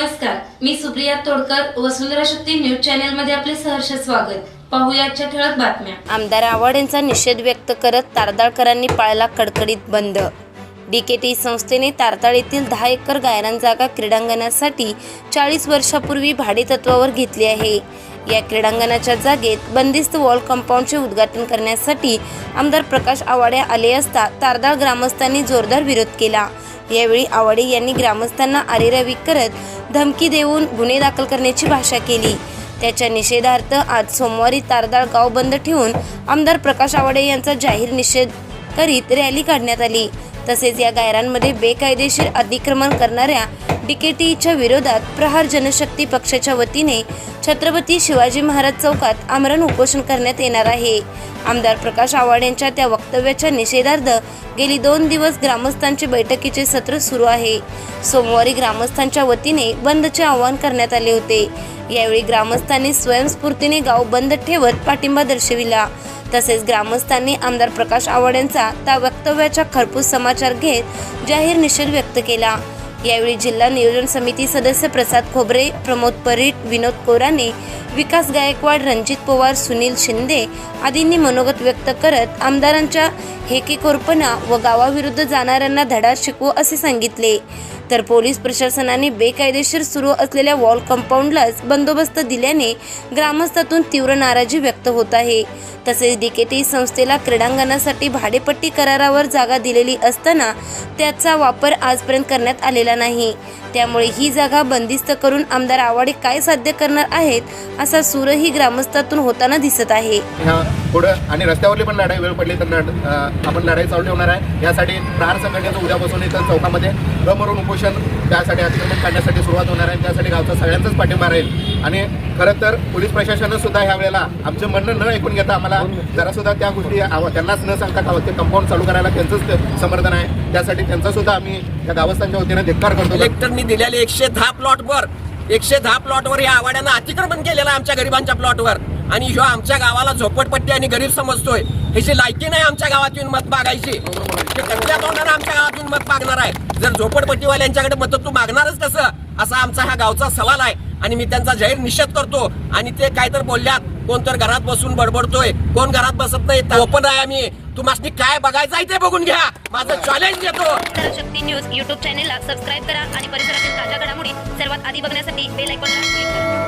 नमस्कार मी Supriya Todkar Vasundhara Shakti news channel मध्ये आपले सहर्ष स्वागत. पाहुयाच्या ठळक बातम्या. आमदार आव्हाड यांचा निषेध व्यक्त करत तारदाळकरांनी पाळला कडकडीत बंद. डीकेटी संस्थेने तारताळ येथील दहा एकर गायरान जागा क्रीडांगणासाठी चाळीस वर्षापूर्वी भाडेतत्वावर घेतली आहे. या क्रीडांगणाच्या जागेत बंदिस्त वॉल कंपाऊंडचे उद्घाटन करण्यासाठी आमदार प्रकाश आवाड्या आले असता तारदाळ ग्रामस्थांनी जोरदार विरोध केला. यावेळी आवाडे यांनी ग्रामस्थांना आरेरावी करत धमकी देऊन गुन्हे दाखल करण्याची भाषा केली. त्याच्या निषेधार्थ आज सोमवारी तारदाळ गाव बंद ठेवून आमदार प्रकाश आवाडे यांचा जाहीर निषेध करीत रॅली काढण्यात आली. तसेच या गायरांमध्ये बेकायदेशीर अतिक्रमण करणाऱ्या डीकेटीच्या विरोधात प्रहार जनशक्ती पक्षाच्या वतीने छत्रपती शिवाजी महाराज चौकात आमरण उपोषण करण्यात येणार आहे. आमदार प्रकाश आव्हाड यांच्या त्या वक्तव्याच्या निषेधार्थ गेली दोन दिवस ग्रामस्थांचे बैठकीचे सत्र सुरू आहे. सोमवारी ग्रामस्थांच्या वतीने बंदचे आवाहन करण्यात आले होते. यावेळी ग्रामस्थांनी स्वयंस्फूर्तीने गाव बंद ठेवत पाठिंबा दर्शविला. तसेच ग्रामस्थांनी आमदार प्रकाश आव्हाड यांचा त्या वक्तव्याचा खरपूस समाचार घेत जाहीर निषेध व्यक्त केला. यावेळी जिल्हा नियोजन समिती सदस्य प्रसाद खोबरे प्रमोद परीट विनोद कोराने विकास गायकवाड रणजित पवार सुनील शिंदे आदींनी मनोगत व्यक्त करत आमदारांच्या हेकेखोरपणा व गावाविरुद्ध जाणाऱ्यांना धडा शिकवू असे सांगितले. तर पोलीस प्रशासनाने बेकायदेशीर सुरू असलेल्या वॉल कंपाऊंडलाच बंदोबस्त दिल्याने ग्रामस्थातून तीव्र नाराजी व्यक्त होत आहे. तसेच डीकेटी संस्थेला क्रीडांगणासाठी भाडेपट्टी करारावर जागा दिलेली असताना त्याचा वापर आजपर्यंत करण्यात आलेला नाही. त्यामुळे ही जागा बंदिस्त करून आमदार आवाडे काय साध्य करणार आहेत असा सूरही ग्रामस्थातून होताना दिसत आहे. पुढं आणि रस्त्यावरली पण लढाई वेळ पडली तर आपण लढाई चालू ठेवणार आहे. यासाठी प्रहार संघटनेचं उद्यापासून इथं चौकामध्ये गमरून उपोषण त्यासाठी अतिक्रमण काढण्यासाठी सुरुवात होणार आहे. त्यासाठी गावचा सगळ्यांचाच पाठिंबा राहील. आणि खरं तर पोलीस प्रशासनानं सुद्धा ह्या वेळेला आमचं म्हणणं न ऐकून घेता आम्हाला जरा सुद्धा त्या गोष्टी त्यांनाच न सांगता का ते कंपाऊंड चालू करायला त्यांचंच समर्थन आहे. त्यासाठी त्यांचा सुद्धा आम्ही त्या गावस्थांच्या वतीनं धिक्कार करतो. कलेक्टरनी दिलेले एकशे दहा प्लॉटवर एकशे दहा प्लॉटवर या आवाड्यानं अतिक्रमण केलेलं आहे आमच्या गरिबांच्या प्लॉटवर आणि ह्यो आमच्या गावाला झोपडपट्टी आणि गरीब समजतोय. ह्याची लायकी नाही आमच्या गावात येऊन मत मागायची ते कसल्या तोंडानं आमच्या गावात येऊन मत मागणार आहे. जर झोपडपट्टीवाल्यांच्याकडे मत तू मागणारच कसं? असा आमचा हा गावचा सवाल आहे. आणि मी त्यांचा जाहीर निषेध करतो. आणि ते काय तर बोलल्यात कोण तर घरात बसून बडबडतोय कोण घरात बसत नाही ओपन आहे आम्ही. तुम्हाला काय बघायचं आहे ते बघून घ्या. माझं चॅलेंज देतो शक्ती न्यूज युट्यूब चॅनेलला सबस्क्राईब करा आणि परिसरातील ताज्या घडामोडी सर्वात आधी बघण्यासाठी बेल आयकॉनला क्लिक करा.